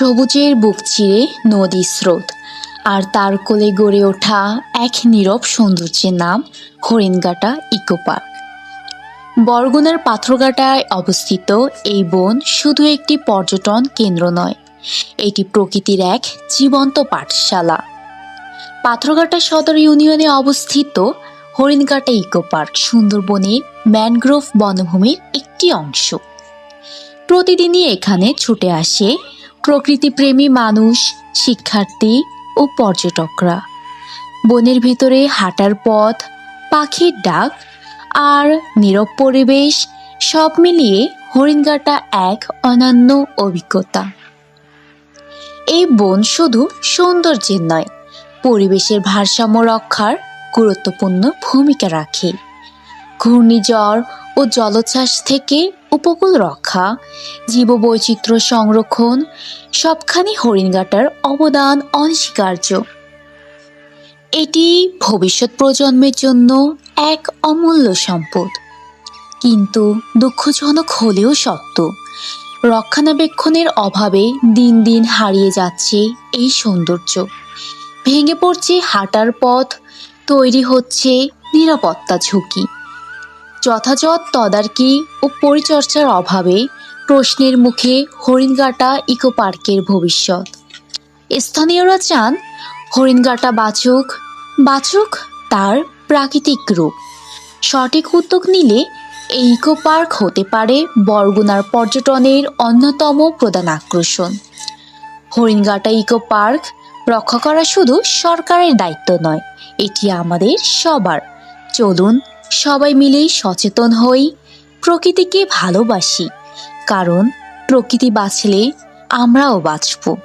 সবুজের বুক চিরে নদী স্রোত, আর তার কোলে গড়ে ওঠা এক নীরব সৌন্দর্যের নাম হরিণঘাটা ইকো পার্ক। বরগুনার পাথরঘাটায় অবস্থিত এই বন শুধু একটি পর্যটন কেন্দ্র নয়, এটি প্রকৃতির এক জীবন্ত পাঠশালা। পাথরঘাটা সদর ইউনিয়নে অবস্থিত হরিণঘাটা ইকো পার্ক সুন্দরবনের ম্যানগ্রোভ বনভূমির একটি অংশ। প্রতিদিনই এখানে ছুটে আসে প্রকৃতিপ্রেমী মানুষ, শিক্ষার্থী ও পর্যটকরা। বনের ভিতরে হাঁটার পথ, পাখির ডাক আর নীরব পরিবেশ সব মিলিয়ে হরিণঘাটা এক অনন্য অভিজ্ঞতা। এই বন শুধু সৌন্দর্যের নয়, পরিবেশের ভারসাম্য রক্ষার গুরুত্বপূর্ণ ভূমিকা রাখে। ঘূর্ণিঝড় ও জলোচ্ছ্বাস থেকে উপকূল রক্ষা, জীববৈচিত্র্য সংরক্ষণ, সবখানি হরিণঘাটার অবদান অনস্বীকার্য। এটি ভবিষ্যৎ প্রজন্মের জন্য এক অমূল্য সম্পদ। কিন্তু দুঃখজনক হলেও সত্য, রক্ষণাবেক্ষণের অভাবে দিন দিন হারিয়ে যাচ্ছে এই সৌন্দর্য। ভেঙে পড়ছে হাঁটার পথ, তৈরি হচ্ছে নিরাপত্তা ঝুঁকি। যথাযথ তদারকি ও পরিচর্যার অভাবে প্রশ্নের মুখে হরিণঘাটা ইকো পার্কের ভবিষ্যৎ। স্থানীয়রা চান হরিণঘাটা বাচুক বাচুক তার প্রাকৃতিক রূপ। সঠিক উদ্যোগ নিলে এই ইকো পার্ক হতে পারে বরগুনার পর্যটনের অন্যতম প্রধান আকর্ষণ। হরিণঘাটা ইকো পার্ক রক্ষা করা শুধু সরকারের দায়িত্ব নয়, এটি আমাদের সবার। চলুন সবাই মিলেই সচেতন হই প্রকৃতিকে ভালোবাসি। কারণ প্রকৃতি বাঁচলে আমরাও বাঁচব।